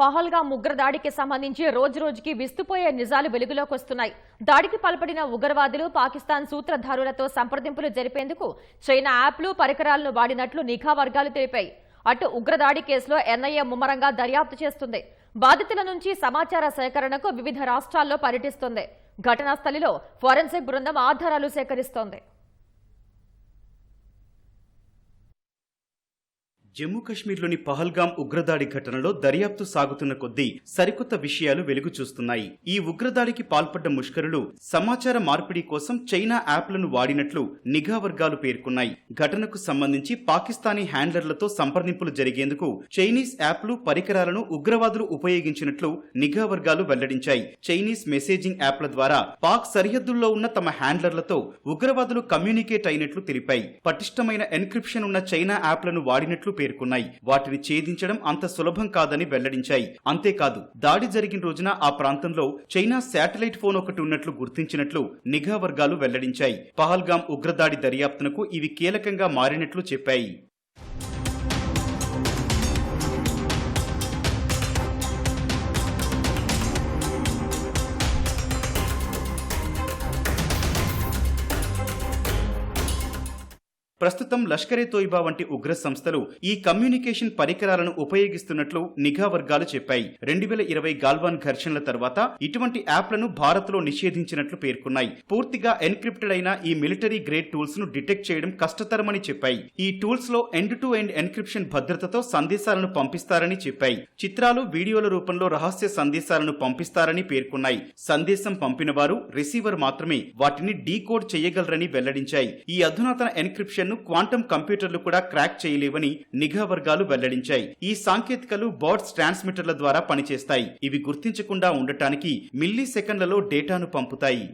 పహల్గా ఉగ్ర దాడికి సంబంధించి రోజు రోజుకి విస్తుపోయే నిజాలు వెలుగులోకి వస్తున్నాయి. దాడికి పాల్పడిన ఉగ్రవాదులు పాకిస్తాన్ సూత్రధారులతో సంప్రదింపులు జరిపేందుకు చైనా యాప్లు పరికరాలను వాడినట్లు నిఘా వర్గాలు తెలిపాయి. అటు ఉగ్రదాడి కేసులో ఎన్ఐఏ ముమ్మరంగా దర్యాప్తు చేస్తుంది. బాధితుల నుంచి సమాచార సేకరణకు వివిధ రాష్ట్రాల్లో పర్యటిస్తుంది. ఘటనా స్థలిలో ఫోరెన్సిక్ బృందం ఆధారాలు సేకరిస్తోంది. జమ్మూ కాశ్మీర్లోని పహల్గాం ఉగ్రదాడి ఘటనలో దర్యాప్తు సాగుతున్న కొద్దీ సరికొత్త విషయాలు వెలుగు చూస్తున్నాయి. ఈ ఉగ్రదాడికి పాల్పడ్డ ముష్కరులు సమాచార మార్పిడి కోసం చైనా యాప్లను వాడినట్లు నిఘా వర్గాలు పేర్కొన్నాయి. ఘటనకు సంబంధించి పాకిస్తానీ హ్యాండ్లర్లతో సంప్రదింపులు జరిగేందుకు చైనీస్ యాప్లు పరికరాలను ఉగ్రవాదులు ఉపయోగించినట్లు నిఘా వర్గాలు వెల్లడించాయి. చైనీస్ మెసేజింగ్ యాప్ల ద్వారా పాక్ సరిహద్దుల్లో ఉన్న తమ హ్యాండ్లర్లతో ఉగ్రవాదులు కమ్యూనికేట్ అయినట్లు తెలిపాయి. పటిష్టమైన ఎన్క్రిప్షన్ ఉన్న చైనా యాప్లను వాడినట్లు పేర్కొన్నాయి. వాటిని ఛేదించడం అంత సులభం కాదని వెల్లడించాయి. అంతేకాదు దాడి జరిగిన రోజున ఆ ప్రాంతంలో చైనా శాటిలైట్ ఫోన్ ఒకటి ఉన్నట్లు గుర్తించినట్లు నిఘా వర్గాలు వెల్లడించాయి. పహల్గాం ఉగ్రదాడి దర్యాప్తునకు ఇవి కీలకంగా మారినట్లు చెప్పాయి. ప్రస్తుతం లష్కరే తోయిబా వంటి ఉగ్ర సంస్థలు ఈ కమ్యూనికేషన్ పరికరాలను ఉపయోగిస్తున్నట్లు నిఘా వర్గాలు చెప్పాయి. రెండు వేల ఇరవై గాల్వాన్ ఘర్షణల తర్వాత ఇటువంటి యాప్లను భారత్లో నిషేధించినట్లు పేర్కొన్నాయి. పూర్తిగా ఎన్క్రిప్టెడ్ అయిన ఈ మిలిటరీ గ్రేడ్ టూల్స్ను డిటెక్ట్ చేయడం కష్టతరమని చెప్పాయి. ఈ టూల్స్లో ఎండ్ టు ఎండ్ ఎన్క్రిప్షన్ భద్రతతో సందేశాలను పంపిస్తారని చెప్పాయి. చిత్రాలు వీడియోల రూపంలో రహస్య సందేశాలను పంపిస్తారని పేర్కొన్నాయి. సందేశం పంపినవారు రిసీవర్ మాత్రమే వాటిని డీకోడ్ చేయగలరని వెల్లడించాయి. ఈ అధునాతన ఎన్క్రిప్షన్ ను క్వాంటం కంప్యూటర్లు కూడా క్రాక్ చేయలేవని నిఘా వర్గాలు వెల్లడించాయి. ఈ సాంకేతికలు బర్డ్స్ ట్రాన్స్మిటర్ల ద్వారా పనిచేస్తాయి. ఇవి గుర్తించకుండా ఉండటానికి మిల్లీ సెకండ్లలో డేటాను పంపుతాయి.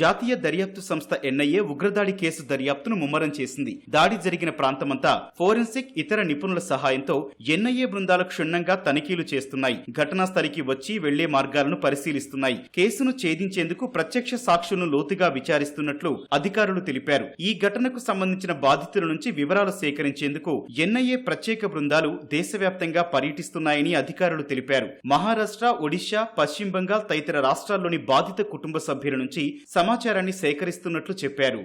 జాతీయ దర్యాప్తు సంస్థ ఎన్ఐఏ ఉగ్రదాడి కేసు దర్యాప్తును ముమ్మరం చేసింది. దాడి జరిగిన ప్రాంతమంతా ఫోరెన్సిక్ ఇతర నిపుణుల సహాయంతో ఎన్ఐఏ బృందాలు క్షుణ్ణంగా తనిఖీలు చేస్తున్నాయి. ఘటనా స్థలికి వచ్చి వెళ్ళే మార్గాలను పరిశీలిస్తున్నాయి. కేసును ఛేదించేందుకు ప్రత్యక్ష సాక్షులను లోతుగా విచారిస్తున్నట్లు అధికారులు తెలిపారు. ఈ ఘటనకు సంబంధించిన బాధితుల నుంచి వివరాలు సేకరించేందుకు ఎన్ఐఏ ప్రత్యేక బృందాలు దేశవ్యాప్తంగా పర్యటిస్తున్నాయని అధికారులు తెలిపారు. మహారాష్ట్ర ఒడిశా పశ్చిమ బంగాల్ తదితర రాష్ట్రాల్లోని బాధిత కుటుంబ సభ్యుల నుంచి సమాచారాన్ని సేకరిస్తున్నట్లు చెప్పారు.